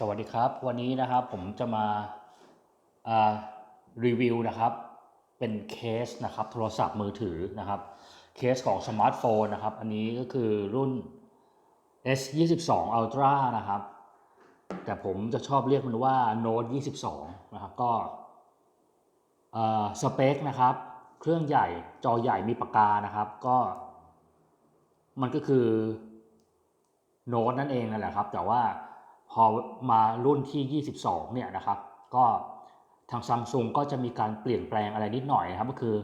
สวัสดีครับ วันนี้นะครับผมจะมาารีวิวนะครับ เป็นเคสนะครับโทรศัพท์มือถือนะครับ เคสของสมาร์ทโฟนนะครับ อันนี้ก็คือรุ่น S 2 2 Ultra นะครับ แต่ผมจะชอบเรียกมันว่า Note 22 นะครับ ก็สเปคนะครับ เครื่องใหญ่จอใหญ่มีปากกานะครับ ก็ มันก็คือโน้ตนั่นเองนั่นแหละครับ แต่ว่า พอมารุ่นที่ 22 เนี่ยนะครับ ก็ทางซัมซุงก็จะมีการเปลี่ยนแปลงอะไรนิดหน่อยนะครับ ก็คือ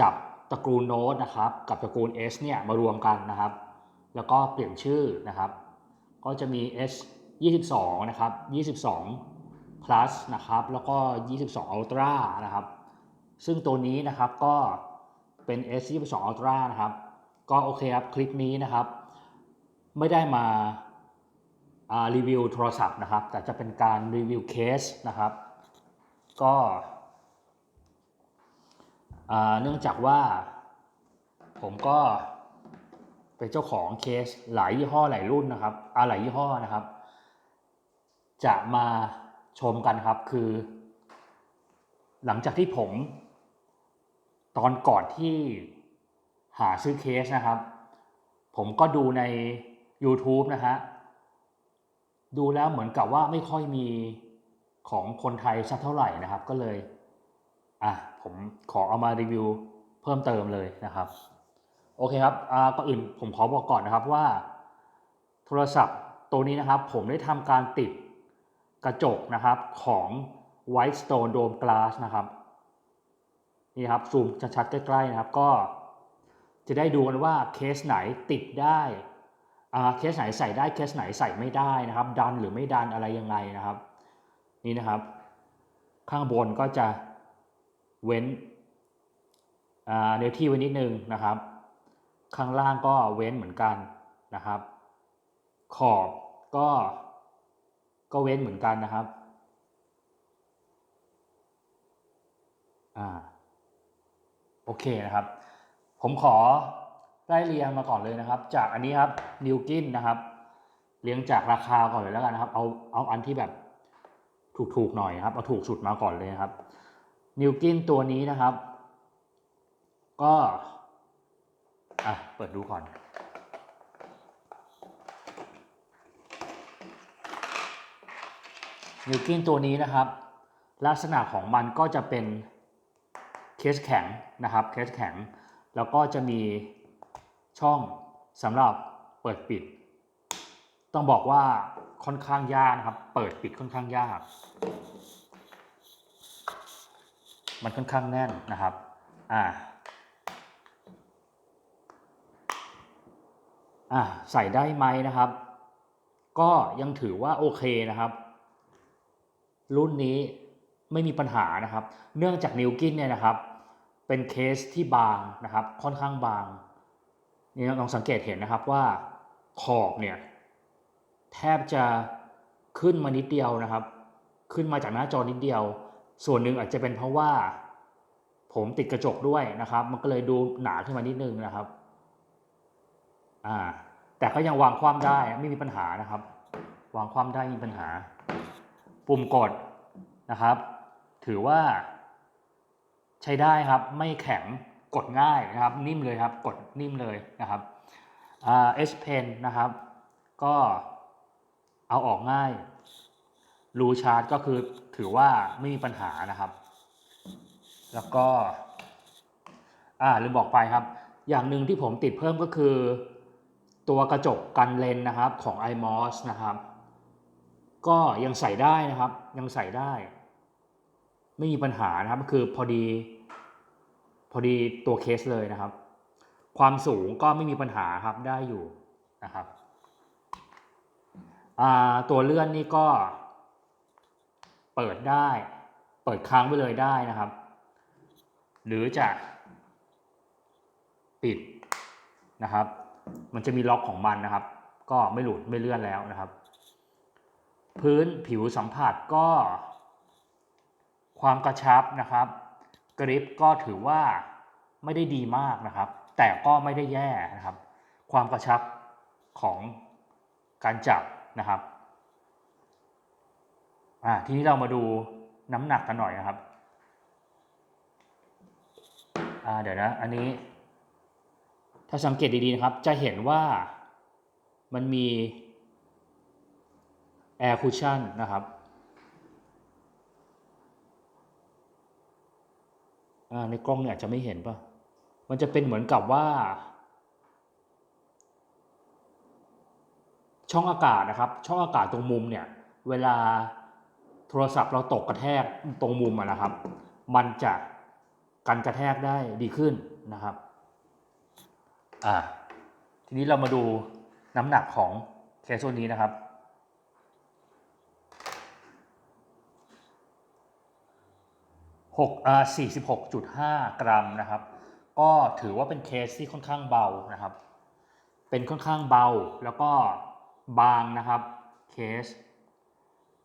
จับตระกูลโน้ตนะครับ กับตระกูล S เนี่ยมารวมกันนะครับ แล้วก็เปลี่ยนชื่อนะครับ ก็จะมี S 22 นะครับ 22 plus นะครับ แล้วก็ 22 ultra นะครับ ซึ่งตัวนี้นะครับก็เป็น S 22 ultra นะครับ ก็โอเคครับ คลิปนี้นะครับ ไม่ได้มาอ่า รีวิวโทรศัพท์นะครับ แต่จะเป็นการรีวิวเคสนะครับ ก็เนื่องจากว่าผมก็เป็นเจ้าของเคสหลายยี่ห้อหลายรุ่นนะครับอ่าหลายยี่ห้อนะครับ จะมาชมกันครับคือ หลังจากที่ผม ตอนก่อนที่หาซื้อเคสนะครับ ผมก็ดูใน YouTube นะฮะ ดูแล้วเหมือนกับว่าไม่ค่อยมีของคนไทยสักเท่าไหร่นะครับ ก็เลยอะผมขอเอามารีวิวเพิ่มเติมเลยนะครับโอเคครับอ่าก่อนอื่นผมขอบอกก่อนนะครับว่า โทรศัพท์ตัวนี้นะครับ ผมได้ทำการติดกระจกนะครับของ White Stone Dome Glass นะครับนี่ครับซูมชัดๆใกล้ๆนะครับ ก็จะได้ดูกันว่าเคสไหนติดได้ เคสไหนใส่ได้เคสไหนใส่ไม่ได้นะครับ ดันหรือไม่ดันอะไรยังไงนะครับ นี่นะครับ ข้างบนก็จะเว้นอาเนื้อที่ไว้นิดนึงนะครับ ข้างล่างก็เว้นเหมือนกันนะครับ ขอบก็ก็เว้นเหมือนกันนะครับอ่าโอเคนะครับ ผมขอ ไล่เรียงมาก่อนเลยนะครับ จากอันนี้ครับนิวกินนะครับเรียงจากราคาก่อนเลยแล้วกันนะครับ เอาเอาอันที่แบบถูกๆหน่อยครับเอาถูกสุดมาก่อนเลยนะครับนิวกินตัวนี้นะครับ ก็อะเปิดดูก่อนนิวกินตัวนี้นะครับ ลักษณะของมันก็จะเป็นเคสแข็งนะครับเคสแข็ง แล้วก็จะมี ช่องสำหรับเปิดปิด ต้องบอกว่าค่อนข้างยากนะครับ เปิดปิดค่อนข้างยาก มันค่อนข้างแน่นนะครับ อ่า อ่าใส่ได้ไหมนะครับ ก็ยังถือว่าโอเคนะครับ รุ่นนี้ไม่มีปัญหานะครับ เนื่องจากนิวกินเนี่ยนะครับ เป็นเคสที่บางนะครับ ค่อนข้างบาง นี่ลองสังเกตเห็นนะครับว่าขอบเนี่ยแทบจะขึ้นมานิดเดียวนะครับ ขึ้นมาจากหน้าจอนิดเดียว ส่วนหนึ่งอาจจะเป็นเพราะว่า ผมติดกระจกด้วยนะครับ มันก็เลยดูหนาขึ้นมานิดนึงนะครับอ่าแต่ก็ยังวางความได้ไม่มีปัญหานะครับ วางความได้ไม่มีปัญหา ปุ่มกดนะครับ ถือว่าใช้ได้ครับไม่แข็ง กดง่ายนะครับ นิ่มเลยครับ กดนิ่มเลยนะครับอ่า S Pen นะครับ ก็เอาออกง่าย รูชาร์จก็คือถือว่าไม่มีปัญหานะครับ แล้วก็ อ่าลืมบอกไปครับ อย่างหนึ่งที่ผมติดเพิ่มก็คือ ตัวกระจกกันเลนนะครับของ iMOS นะครับ ก็ยังใส่ได้นะครับ ยังใส่ได้ ไม่มีปัญหานะครับ คือพอดี อดีตัวเคสเลยนะครับ ความสูงก็ไม่มีปัญหาครับได้อยู่นะครับตัวเลื่อนนี่ก็เปิดได้ เปิดค้างไปเลยได้นะครับ หรือจะปิดนะครับ มันจะมีล็อกของมันนะครับ ก็ไม่หลุดไม่เลื่อนแล้วนะครับ พื้นผิวสัมผัสก็ความกระชับนะครับ กริปก็ถือว่าไม่ได้ดีมากนะครับ แต่ก็ไม่ได้แย่นะครับ ความกระชับของการจับนะครับอ่าทีนี้เรามาดูน้ำหนักกันหน่อยนะครับอ่าเดี๋ยวนะ อันนี้ ถ้าสังเกตดีๆนะครับ จะเห็นว่ามันมี air cushion นะครับ อ่า ในกล้องเนี่ยอาจจะไม่เห็นป่ะ มันจะเป็นเหมือนกับว่า ช่องอากาศนะครับ ช่องอากาศตรงมุมเนี่ย เวลาโทรศัพท์เราตกกระแทกตรงมุมอะนะครับ มันจะกันกระแทกได้ดีขึ้นนะครับ อ่า ทีนี้เรามาดูน้ำหนักของเคสตัวนี้นะครับ หกอ่าสี่สิบหกจุดห้ากรัมนะครับ ก็ถือว่าเป็นเคสที่ค่อนข้างเบานะครับ เป็นค่อนข้างเบาแล้วก็บางนะครับเคส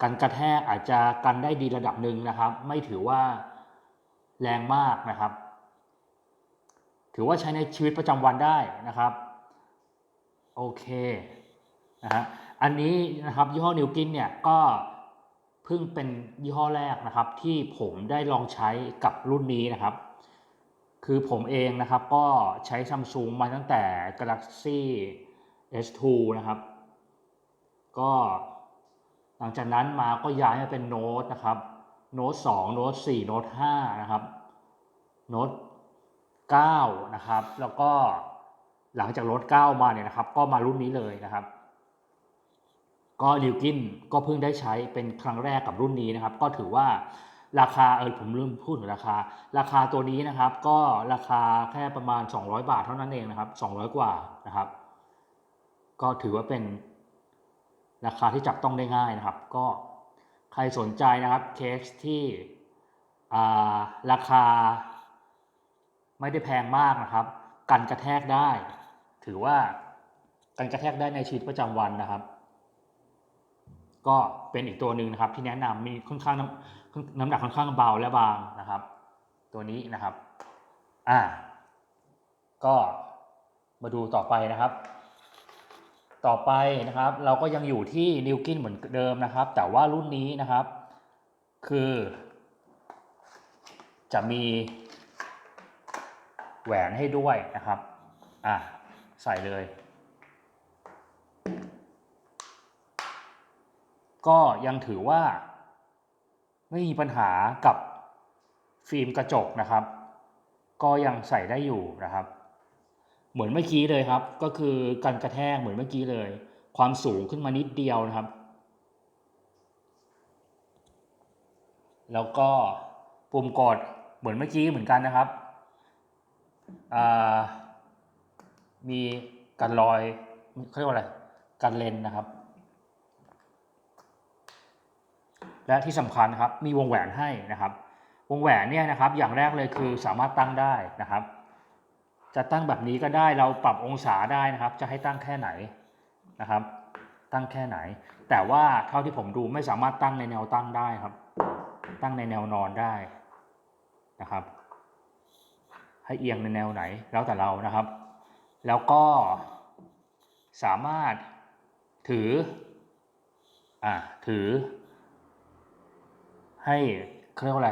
กันกระแทกอาจจะกันได้ดีระดับหนึ่งนะครับ ไม่ถือว่าแรงมากนะครับ ถือว่าใช้ในชีวิตประจำวันได้นะครับโอเคนะฮะอันนี้นะครับยี่ห้อนิวกินเนี่ยก็ เพิ่งเป็นยี่ห้อแรกนะครับ ที่ผมได้ลองใช้กับรุ่นนี้นะครับ คือผมเองนะครับก็ใช้ซัมซุงมาตั้งแต่ Galaxy S2 นะครับ ก็หลังจากนั้นมาก็ย้ายมาเป็นโน้ตนะครับโน้ต2โน้ต4โน้ต5นะครับโน้ต9นะครับ แล้วก็หลังจากโน้ต9มาเนี่ยนะครับ ก็มารุ่นนี้เลยนะครับ ก็ลิวกินก็เพิ่งได้ใช้เป็นครั้งแรกกับรุ่นนี้นะครับ ก็ถือว่าราคาเออผมลืมพูดถึงราคา ราคาตัวนี้นะครับ ก็ราคาแค่ประมาณ 200 บาทเท่านั้นเองนะครับ 200 กว่านะครับ ก็ถือว่าเป็นราคาที่จับต้องได้ง่ายนะครับ ก็ใครสนใจนะครับเคสที่ราคาไม่ได้แพงมากนะครับ กันกระแทกได้ ถือว่ากันกระแทกได้ในชีวิตประจำวันนะครับ ก็เป็นอีกตัวหนึ่งนะครับที่แนะนำมีค่อนข้างน้ำน้ำหนักค่อนข้างเบาและบางนะครับ ตัวนี้นะครับอ่าก็มาดูต่อไปนะครับ ต่อไปนะครับ เราก็ยังอยู่ที่นิวกินเหมือนเดิมนะครับ แต่ว่ารุ่นนี้นะครับ คือ จะมีแหวนให้ด้วยนะครับอะใส่เลย ก็ยังถือว่า ไม่มีปัญหากับฟิล์มกระจกนะครับ ก็ยังใส่ได้อยู่นะครับ เหมือนเมื่อกี้เลยครับ ก็คือกันกระแทกเหมือนเมื่อกี้เลย ความสูงขึ้นมานิดเดียวนะครับ แล้วก็ปุ่มกดเหมือนเมื่อกี้เหมือนกันนะครับมีกันรอยเขาเรียกว่าอะไรกันเลนนะครับ และที่สำคัญครับมีวงแหวนให้นะครับ วงแหวนเนี่ยนะครับอย่างแรกเลยคือสามารถตั้งได้นะครับ จะตั้งแบบนี้ก็ได้เราปรับองศาได้นะครับ จะให้ตั้งแค่ไหนนะครับ ตั้งแค่ไหน แต่ว่าเท่าที่ผมดูไม่สามารถตั้งในแนวตั้งได้ครับ ตั้งในแนวนอนได้นะครับ ให้เอียงในแนวไหนแล้วแต่เรานะครับ แล้วก็สามารถถืออ่าถือ ให้เขาเรียกว่าอะไร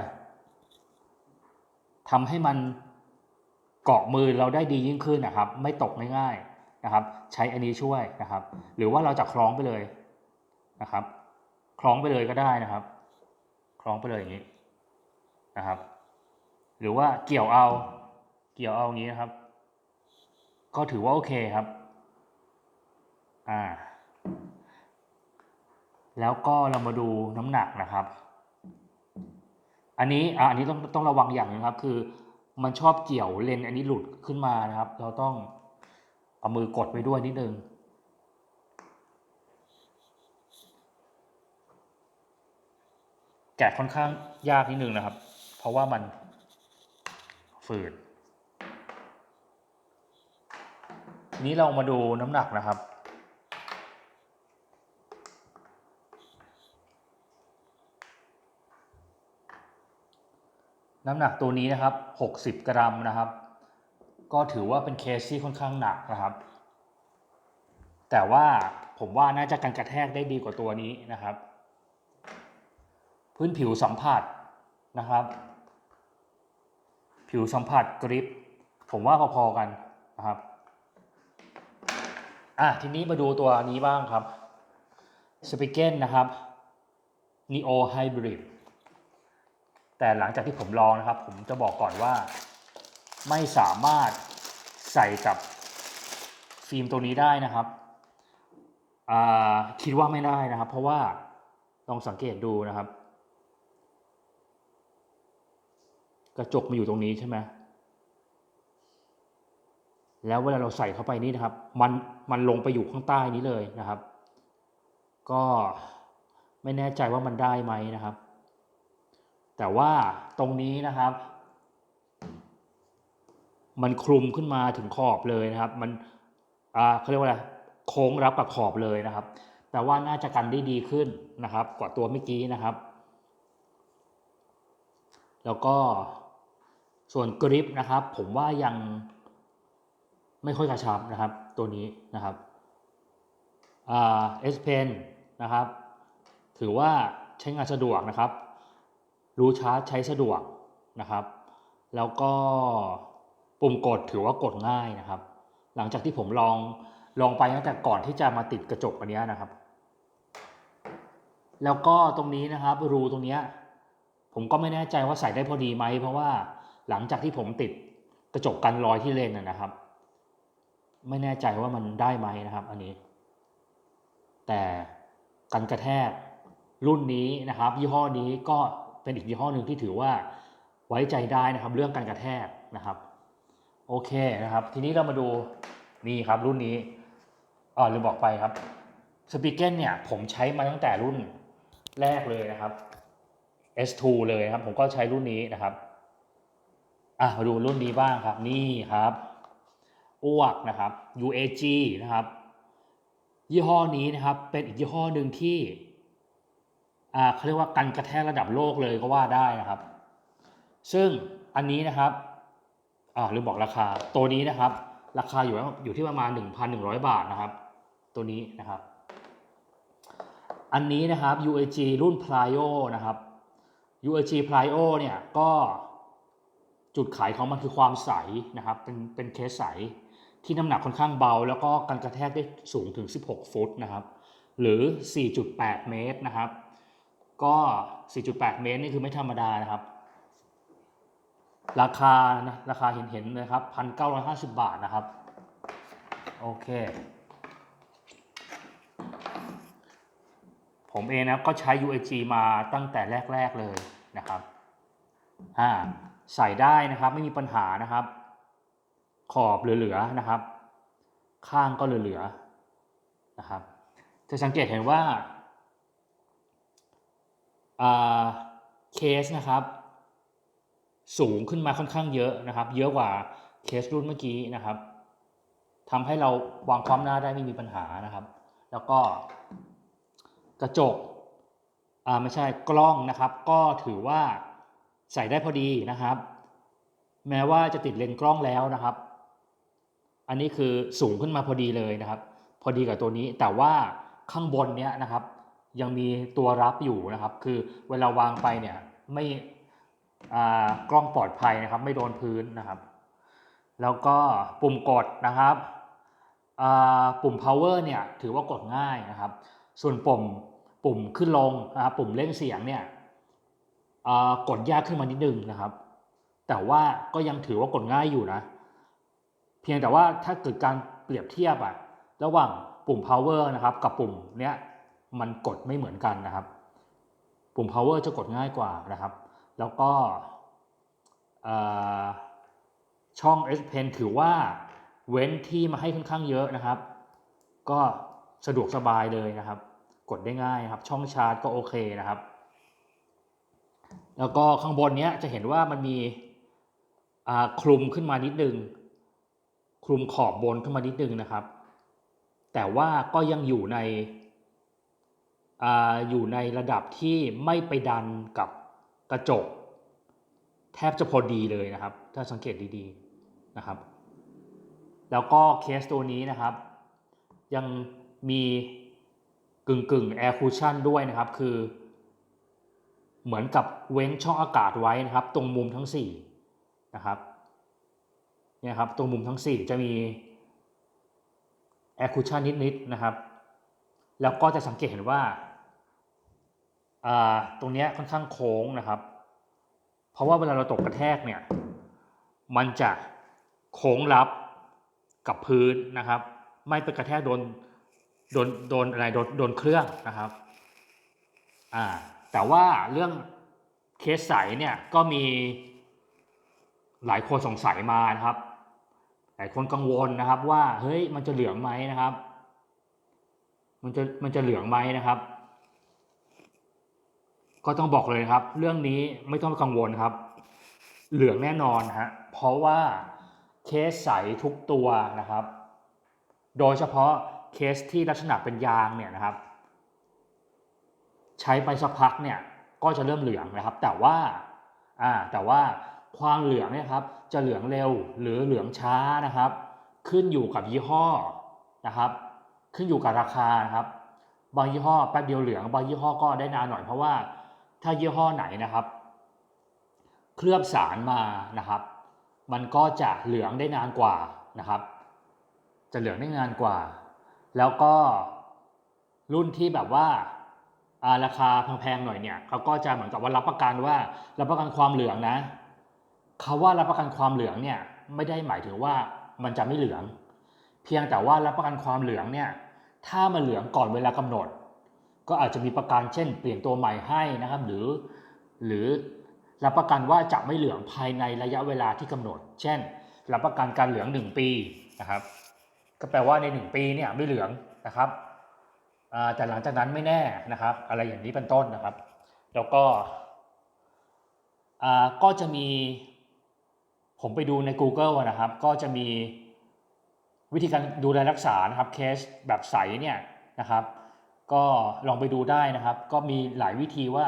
ทำให้มันเกาะมือเราได้ดียิ่งขึ้นนะครับ ไม่ตกง่ายๆนะครับ ใช้อันนี้ช่วยนะครับ หรือว่าเราจะคล้องไปเลยนะครับ คล้องไปเลยก็ได้นะครับ คล้องไปเลยอย่างนี้นะครับ หรือว่าเกี่ยวเอาเกี่ยวเอาอย่างนี้นะครับ ก็ถือว่าโอเคครับอ่าแล้วก็เรามาดูน้ำหนักนะครับ อันนี้อะอันนี้ต้องต้องระวังอย่างนึงครับ คือ มันชอบเกี่ยวเลนอันนี้หลุดขึ้นมานะครับ เราต้องเอามือกดไว้ด้วยนิดนึงแกะค่อนข้างยากนิดนึงนะครับ เพราะว่ามันฝืดนี้เรามาดูน้ำหนักนะครับ น้ำหนักตัวนี้นะครับ 60 กรัมนะครับ ก็ถือว่าเป็นเคสที่ค่อนข้างหนักนะครับ แต่ว่าผมว่าน่าจะกันกระแทกได้ดีกว่าตัวนี้นะครับ พื้นผิวสัมผัสนะครับ ผิวสัมผัสกริป ผมว่าพอๆกันนะครับอะทีนี้มาดูตัวนี้บ้างครับสปิเกนนะครับ Neo Hybrid แต่หลังจากที่ผมลองนะครับ ผมจะบอกก่อนว่า ไม่สามารถใส่กับฟิล์มตัวนี้ได้นะครับคิดว่าไม่ได้นะครับ เพราะว่าลองสังเกตดูนะครับ กระจกมาอยู่ตรงนี้ใช่ไหมแล้วเวลาเราใส่เข้าไปนี่นะครับ มันมันลงไปอยู่ข้างใต้นี้เลยนะครับ ก็ไม่แน่ใจว่ามันได้ไหมนะครับ แต่ว่าตรงนี้นะครับ มันคลุมขึ้นมาถึงขอบเลยนะครับ มันอ่าเขาเรียกว่าอะไรโค้งรับกับขอบเลยนะครับ แต่ว่าน่าจะกันได้ดีขึ้นนะครับ กว่าตัวเมื่อกี้นะครับ แล้วก็ส่วนกริปนะครับ ผมว่ายังไม่ค่อยกระชับนะครับ ตัวนี้นะครับเอสเพนนะครับ ถือว่าใช้งานสะดวกนะครับ รู้ชาร์จใช้สะดวกนะครับ แล้วก็ปุ่มกดถือว่ากดง่ายนะครับ หลังจากที่ผมลองลองไปตั้งแต่ก่อนที่จะมาติดกระจกอันนี้นะครับ แล้วก็ตรงนี้นะครับรูตรงนี้ผมก็ไม่แน่ใจว่าใส่ได้พอดีไหม เพราะว่าหลังจากที่ผมติดกระจกกันรอยที่เลนนะนะครับ ไม่แน่ใจว่ามันได้ไหมนะครับ อันนี้ แต่กันกระแทกรุ่นนี้นะครับ ยี่ห้อนี้ก็ เป็นอีกยี่ห้อหนึ่งที่ถือว่าไว้ใจได้นะครับ เรื่องการกระแทกนะครับ โอเคนะครับ ทีนี้เรามาดูนี่ครับรุ่นนี้อ๋อลืมบอกไปครับสปีเกนเนี่ยผมใช้มาตั้งแต่รุ่นแรกเลยนะครับ S2 เลยครับ ผมก็ใช้รุ่นนี้นะครับอะมาดูรุ่นนี้บ้างครับ นี่ครับอ้วกนะครับ UAG นะครับ ยี่ห้อนี้นะครับเป็นอีกยี่ห้อหนึ่งที่ เขาเรียกว่ากันกระแทกระดับโลกเลยก็ว่าได้นะครับ ซึ่งอันนี้นะครับอ่าลืมบอกราคาตัวนี้นะครับ ราคาอยู่อยู่ที่ประมาณ 1,100 บาทนะครับ ตัวนี้นะครับ อันนี้นะครับ UAG รุ่น Plio นะครับ UAG Plio เนี่ยก็จุดขายของมันคือความใสนะครับ เป็นเป็นเคสใสที่น้ำหนักค่อนข้างเบา แล้วก็การกระแทกได้สูงถึง 16 ฟุตนะครับ หรือ 4.8 เมตรนะครับ ก็ 4.8 เมตรนี่คือไม่ธรรมดานะครับ ราคานะราคาเห็นเห็นนะครับ 1,950 บาทนะครับ โอเค ผมเองนะก็ใช้ UAG มาตั้งแต่แรก ๆเลยนะครับอ่าใส่ได้นะครับไม่มีปัญหานะครับ ขอบเหลือๆนะครับ ข้างก็เหลือๆนะครับจะสังเกตเห็นว่า เคสนะครับ สูงขึ้นมาค่อนข้างเยอะนะครับ เยอะกว่าเคสรุ่นเมื่อกี้นะครับทำให้เราวางความหน้าได้ไม่มีปัญหานะครับ แล้วก็กระจกอ่าไม่ใช่กล้องนะครับ ก็ถือว่าใส่ได้พอดีนะครับ แม้ว่าจะติดเลนส์กล้องแล้วนะครับ อันนี้คือสูงขึ้นมาพอดีเลยนะครับ พอดีกับตัวนี้แต่ว่าข้างบนเนี้ยนะครับ ยังมีตัวรับอยู่นะครับ คือเวลาวางไปเนี่ยไม่กล้องปลอดภัยนะครับ ไม่โดนพื้นนะครับ แล้วก็ปุ่มกดนะครับปุ่ม power เนี่ยถือว่ากดง่ายนะครับ ส่วนปุ่มปุ่มขึ้นลงนะครับปุ่มเร่งเสียงเนี่ยกดยากขึ้นมานิดนึงนะครับ แต่ว่าก็ยังถือว่ากดง่ายอยู่นะ เพียงแต่ว่าถ้าเกิดการเปรียบเทียบอะระหว่างปุ่ม power นะครับ กับปุ่มเนี้ย มันกดไม่เหมือนกันนะครับ ปุ่ม power จะกดง่ายกว่านะครับ แล้วก็ช่อง S Pen ถือว่าเว้นที่มาให้ค่อนข้างเยอะนะครับ ก็สะดวกสบายเลยนะครับ กดได้ง่ายครับ ช่องชาร์จก็โอเคนะครับ แล้วก็ข้างบนเนี้ยจะเห็นว่ามันมีคลุมขึ้นมานิดนึง คลุมขอบบนขึ้นมานิดนึงนะครับ แต่ว่าก็ยังอยู่ใน ออยู่ในระดับที่ไม่ไปดันกับกระจก แทบจะพอดีเลยนะครับ ถ้าสังเกตดีๆนะครับ แล้วก็เคสตัวนี้นะครับ ยังมีกึ่งกึ่งแอร์คูชั่นด้วยนะครับ คือ เหมือนกับเว้นช่องอากาศไว้นะครับ ตรงมุมทั้งสี่นะครับเนี่ยครับตรงมุมทั้งสี่จะมีแอร์คูชั่นนิดๆนะครับ แล้วก็จะสังเกตเห็นว่า ตรงนี้ค่อนข้างโค้งนะครับ เพราะว่าเวลาเราตกกระแทกเนี่ย มันจะโค้งรับกับพื้นนะครับ ไม่ไปกระแทกโดนโดนโดนอะไรโดนโดนเครื่องนะครับอ่าแต่ว่าเรื่องเคสใสเนี่ยก็มีหลายคนสงสัยมานะครับ หลายคนกังวลนะครับว่าเฮ้ยมันจะเหลืองไหมนะครับ มันจะมันจะเหลืองไหมนะครับ ก็ต้องบอกเลยครับ เรื่องนี้ไม่ต้องกังวลครับ เหลืองแน่นอนฮะเพราะว่าเคสใสทุกตัวนะครับ โดยเฉพาะเคสที่ลักษณะเป็นยางเนี่ยนะครับ ใช้ไปสักพักเนี่ยก็จะเริ่มเหลืองนะครับ แต่ว่าอ่าแต่ว่าความเหลืองเนี่ยครับจะเหลืองเร็วหรือเหลืองช้านะครับ ขึ้นอยู่กับยี่ห้อนะครับ ขึ้นอยู่กับราคานะครับ บางยี่ห้อแป๊บเดียวเหลือง บางยี่ห้อก็ได้นานหน่อยเพราะว่า ถ้ายี่ห้อไหนนะครับ เคลือบสารมานะครับ มันก็จะเหลืองได้นานกว่านะครับ จะเหลืองได้นานกว่า แล้วก็รุ่นที่แบบว่าาราคาแพงๆหน่อยเนี่ยเขาก็จะเหมือนกับว่ารับประกันว่ารับประกันความเหลืองนะเขาว่ารับประกันความเหลืองเนี่ยไม่ได้หมายถึงว่ามันจะไม่เหลือง เพียงแต่ว่ารับประกันความเหลืองเนี่ยถ้ามันเหลืองก่อนเวลากำหนด ก็อาจจะมีประกันเช่น เปลี่ยนตัวใหม่ให้นะครับ หรือ หรือรับประกันว่าจะไม่เหลืองภายในระยะเวลาที่กำหนด เช่น รับประกันการเหลือง 1 ปีนะครับ ก็แปลว่าใน 1 ปีเนี่ยไม่เหลืองนะครับแต่หลังจากนั้นไม่แน่นะครับ อะไรอย่างนี้เป็นต้นนะครับ แล้วก็อ่าก็จะมีผมไปดูใน Google นะครับ ก็จะมีวิธีการดูแลรักษานะครับเคสแบบใสเนี่ยนะครับ ก็ลองไปดูได้นะครับ ก็มีหลายวิธีว่า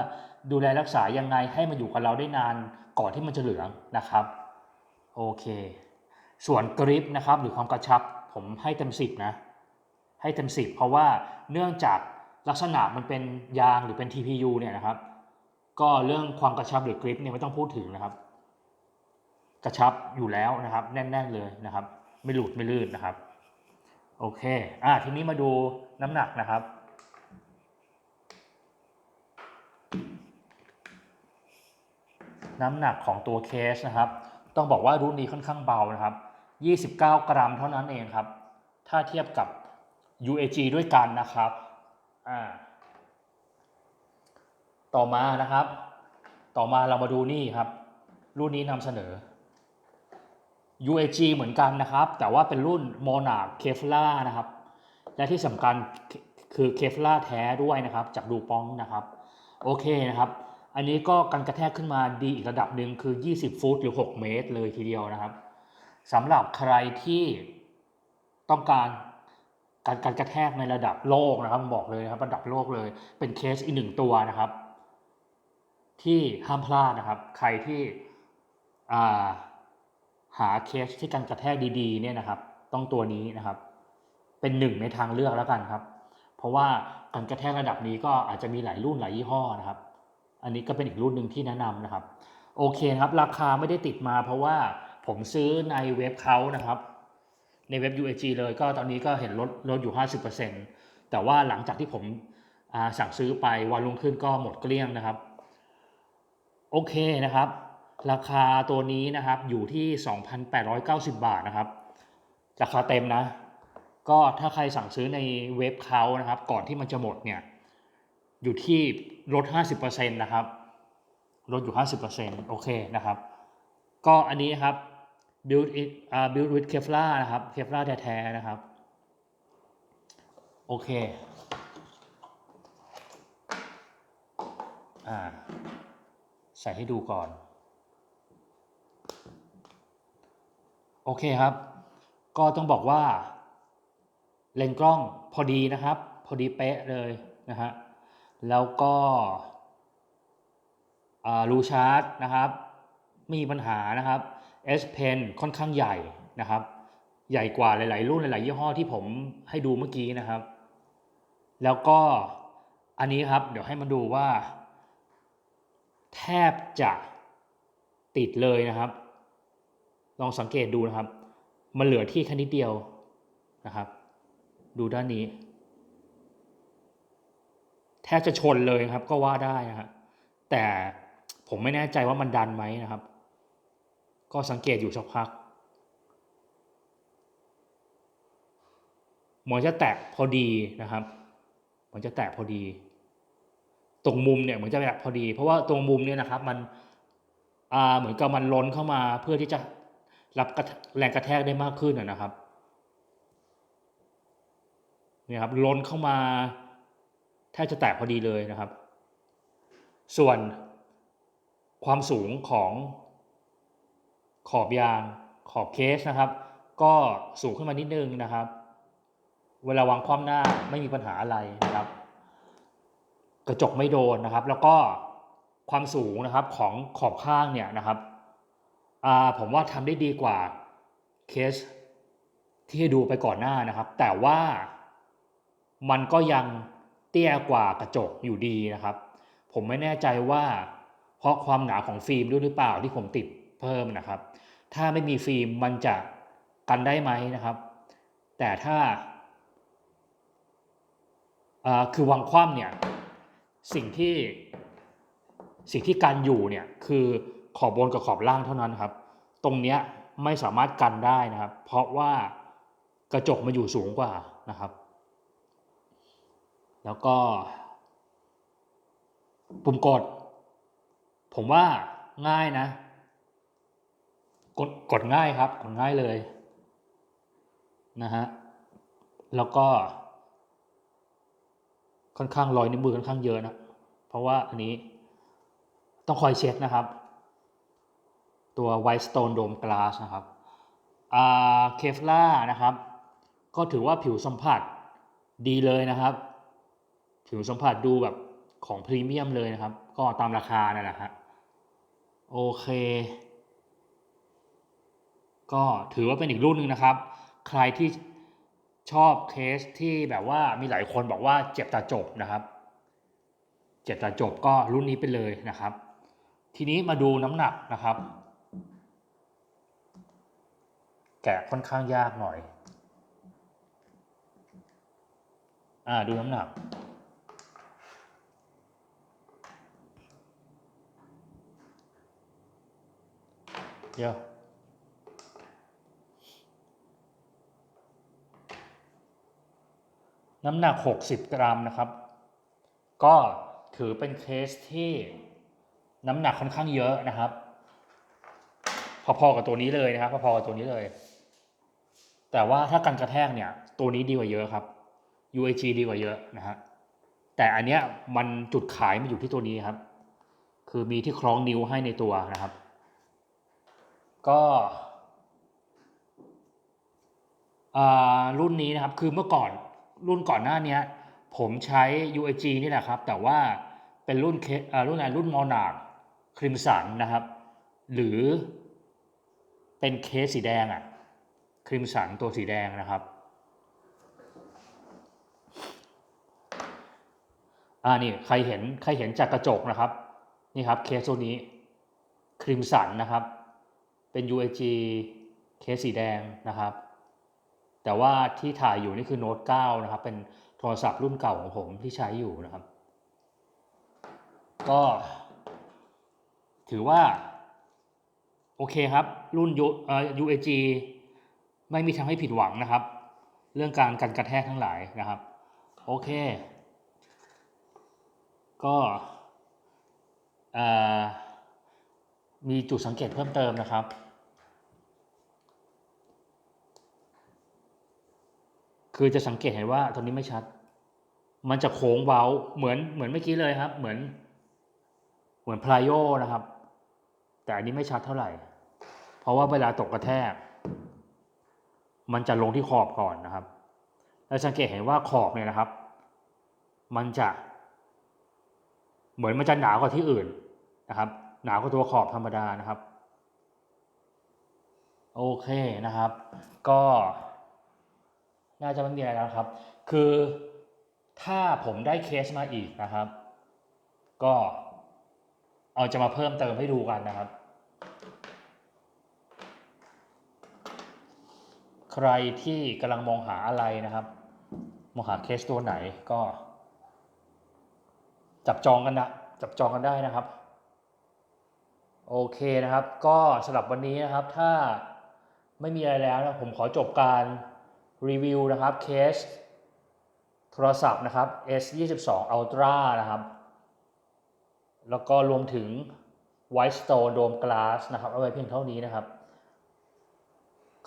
ดูแลรักษายังไงให้มันอยู่กับเราได้นานก่อนที่มันจะเหลืองนะครับโอเค ส่วนกริปนะครับหรือความกระชับผมให้เต็มสิบนะ ให้เต็มสิบเพราะว่าเนื่องจากลักษณะมันเป็นยางหรือเป็น TPU เนี่ยนะครับ ก็เรื่องความกระชับหรือกริปเนี่ยไม่ต้องพูดถึงนะครับ กระชับอยู่แล้วนะครับ แน่น ๆเลยนะครับ ไม่หลุดไม่ลื่นนะครับ โอเคอ่าทีนี้มาดูน้ำหนักนะครับ น้ำหนักของตัวเคสนะครับ ต้องบอกว่ารุ่นนี้ค่อนข้างเบานะครับ 29 กรัมเท่านั้นเองครับ ถ้าเทียบกับ UAG ด้วยกันนะครับอ่าต่อมานะครับ ต่อมาเรามาดูนี่ครับ รุ่นนี้นำเสนอ UAG เหมือนกันนะครับ แต่ว่าเป็นรุ่น Monarch Kevlar นะครับ และที่สำคัญคือ Kevlar แท้ด้วยนะครับ จากดูปองนะครับ โอเคนะครับ อันนี้ก็กันกระแทกขึ้นมาดีอีกระดับหนึ่งคือ 20 ฟุตหรือ 6 เมตรเลยทีเดียวนะครับสำหรับใครที่ต้องการการการกระแทกในระดับโลกนะครับบอกเลยนะครับระดับโลกเลย เป็นเคสอีกหนึ่งตัวนะครับ ที่ห้ามพลาดนะครับ ใครที่าหาเคสที่การกระแทกดีๆเนี่ยนะครับ ต้องตัวนี้นะครับ เป็นหนึ่งในทางเลือกแล้วกันครับ เพราะว่าการกระแทกระดับนี้ก็อาจจะมีหลายรุ่นหลายยี่ห้อนะครับ อันนี้ก็เป็นอีกรุ่นหนึ่งที่แนะนำนะครับ โอเคครับราคาไม่ได้ติดมาเพราะว่าผมซื้อในเว็บเขานะครับ ในเว็บ UAG เลยก็ตอนนี้ก็เห็นลดลดอยู่ 50%แต่ว่าหลังจากที่ผมสั่งซื้อไปวันรุ่งขึ้นก็หมดเกลี้ยงนะครับ โอเคนะครับ ราคาตัวนี้นะครับอยู่ที่ 2,890 บาทนะครับราคาเต็มนะ ก็ถ้าใครสั่งซื้อในเว็บเขานะครับ ก่อนที่มันจะหมดเนี่ยอยู่ที่ ลด 50%นะครับ ลดอยู่ 50%โอเคนะครับ ก็อันนี้ครับ build it อ่า build with Kevlar นะครับ Kevlar แท้ๆนะครับ โอเคอ่าใส่ให้ดูก่อน โอเคครับ ก็ต้องบอกว่า เลนส์กล้องพอดีนะครับ พอดีเป๊ะเลยนะฮะ แล้วก็รูชาร์จนะครับไม่มีปัญหานะครับ S Pen ค่อนข้างใหญ่นะครับ ใหญ่กว่าหลาย ๆ รุ่นหลาย ๆ ยี่ห้อที่ผมให้ดูเมื่อกี้นะครับ แล้วก็อันนี้ครับ เดี๋ยวให้มาดูว่า แทบจะติดเลยนะครับ ลองสังเกตดูนะครับ มันเหลือที่แค่นิดเดียวนะครับ ดูด้านนี้ บจะชนเลยครับ ก็ว่าได้นะครับแต่ผมไม่แน่ใจว่ามันดันไหมนะครับ ก็สังเกตอยู่สักพักเหมือนจะแตะพอดีนะครับเหมือนจะแตะพอดี ตรงมุมเนี่ยเหมือนจะแตะพอดี เพราะว่าตรงมุมเนี่ยนะครับ มันอ่าเหมือนกับมันล้นเข้ามาเพื่อที่จะรับแรงกระแทกได้มากขึ้นนะนะครับเนี่ยครับล้นเข้ามา แทบจะแตะพอดีเลยนะครับ ส่วนความสูงของขอบยางขอบเคสนะครับ ก็สูงขึ้นมานิดนึงนะครับ เวลาวางคว่ำหน้าไม่มีปัญหาอะไรนะครับ กระจกไม่โดนนะครับ แล้วก็ความสูงนะครับของขอบข้างเนี่ยนะครับผมว่าทำได้ดีกว่าเคสที่ให้ดูไปก่อนหน้านะครับ แต่ว่ามันก็ยัง เตี้ยกว่ากระจกอยู่ดีนะครับ ผมไม่แน่ใจว่าเพราะความหนาของฟิล์มด้วยหรือเปล่าที่ผมติดเพิ่มนะครับ ถ้าไม่มีฟิล์มมันจะกันได้ไหมนะครับ แต่ถ้าคือวางคว่ำเนี่ยสิ่งที่สิ่งที่กันอยู่เนี่ยคือขอบบนกับขอบล่างเท่านั้นครับ ตรงเนี้ยไม่สามารถกันได้นะครับ เพราะว่ากระจกมันอยู่สูงกว่านะครับ แล้วก็ ปุ่มกด ผมว่าง่ายนะ กดกดง่ายครับ กดง่ายเลยนะฮะแล้วก็ ค่อนข้างรอยนิ้วมือค่อนข้างเยอะนะ เพราะว่าอันนี้ต้องคอยเช็คนะครับ ตัว White Stone Dome Glass นะครับอ่าเคฟล่านะครับ ก็ถือว่าผิวสัมผัสดีเลยนะครับ ผิวสัมผัสดูแบบของพรีเมียมเลยนะครับ ก็ตามราคานั่นแหละฮะโอเค ก็ถือว่าเป็นอีกรุ่นหนึ่งนะครับ ใครที่ชอบเคสที่แบบว่ามีหลายคนบอกว่าเจ็บตาจบนะครับ เจ็บตาจบก็รุ่นนี้ไปเลยนะครับ ทีนี้มาดูน้ำหนักนะครับ แกะค่อนข้างยากหน่อย อ่าดูน้ำหนัก เดี๋ยวน้ำหนัก 60 กรัมนะครับ ก็ถือเป็นเคสที่น้ำหนักค่อนข้างเยอะนะครับ พอๆกับตัวนี้เลยนะครับ พอๆกับตัวนี้เลย แต่ว่าถ้ากันกระแทกเนี่ย ตัวนี้ดีกว่าเยอะครับ UAG ดีกว่าเยอะนะฮะแต่อันเนี้ยมันจุดขายมันอยู่ที่ตัวนี้ครับ คือมีที่คล้องนิ้วให้ในตัวนะครับ ก็รุ่นนี้นะครับคือเมื่อก่อนรุ่นก่อนหน้านี้ผมใช้ UAG นี่แหละครับ แต่ว่าเป็นรุ่นเครุ่นอะไรรุ่นมอนาร์คริมสันนะครับ หรือเป็นเคสสีแดงอะ่ะคริมสันตัวสีแดงนะครับ อ่านี่ใครเห็นใครเห็นจากกระจกนะครับ นี่ครับเคสตัวนี้คริมสันนะครับ เป็น UAG เคสสีแดงนะครับ แต่ว่าที่ถ่ายอยู่นี่คือโน้ต9นะครับ เป็นโทรศัพท์รุ่นเก่าของผมที่ใช้อยู่นะครับ ก็ ถือว่า โอเคครับ รุ่น UAG ไม่มีทำให้ผิดหวังนะครับ เรื่องการกันกระแทกทั้งหลายนะครับ โอเค ก็อ่อ มีจุดสังเกตเพิ่มเติมนะครับ คือจะสังเกตเห็นว่าตรงนี้ไม่ชัด มันจะโค้งเว้าเหมือนเหมือนเมื่อกี้เลยครับ เหมือน เหมือนพลายโยนะครับ แต่อันนี้ไม่ชัดเท่าไหร่ เพราะว่าเวลาตกกระแทก มันจะลงที่ขอบก่อนนะครับ แล้วสังเกตเห็นว่าขอบเนี่ยนะครับ มันจะ เหมือนมันจะหนากว่าที่อื่นนะครับ หนากว่าตัวขอบธรรมดานะครับ โอเคนะครับ ก็ น่าจะไม่มีอะไรแล้วครับ คือถ้าผมได้เคสมาอีกนะครับ ก็เอาจะมาเพิ่มเติมให้ดูกันนะครับ ใครที่กำลังมองหาอะไรนะครับ มองหาเคสตัวไหนก็ จับจองกันนะ จับจองกันได้นะครับ โอเคนะครับ ก็สำหรับวันนี้นะครับถ้าไม่มีอะไรแล้วนะผมขอจบการรีวิวนะครับเคสโทรศัพท์นะครับ S22 Ultra นะครับ แล้วก็รวมถึง White Stone Dome Glass นะครับเอาไว้เพียงเท่านี้นะครับ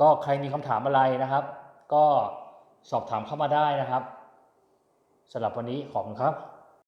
ก็ใครมีคำถามอะไรนะครับ ก็สอบถามเข้ามาได้นะครับสำหรับวันนี้ขอบคุณครับ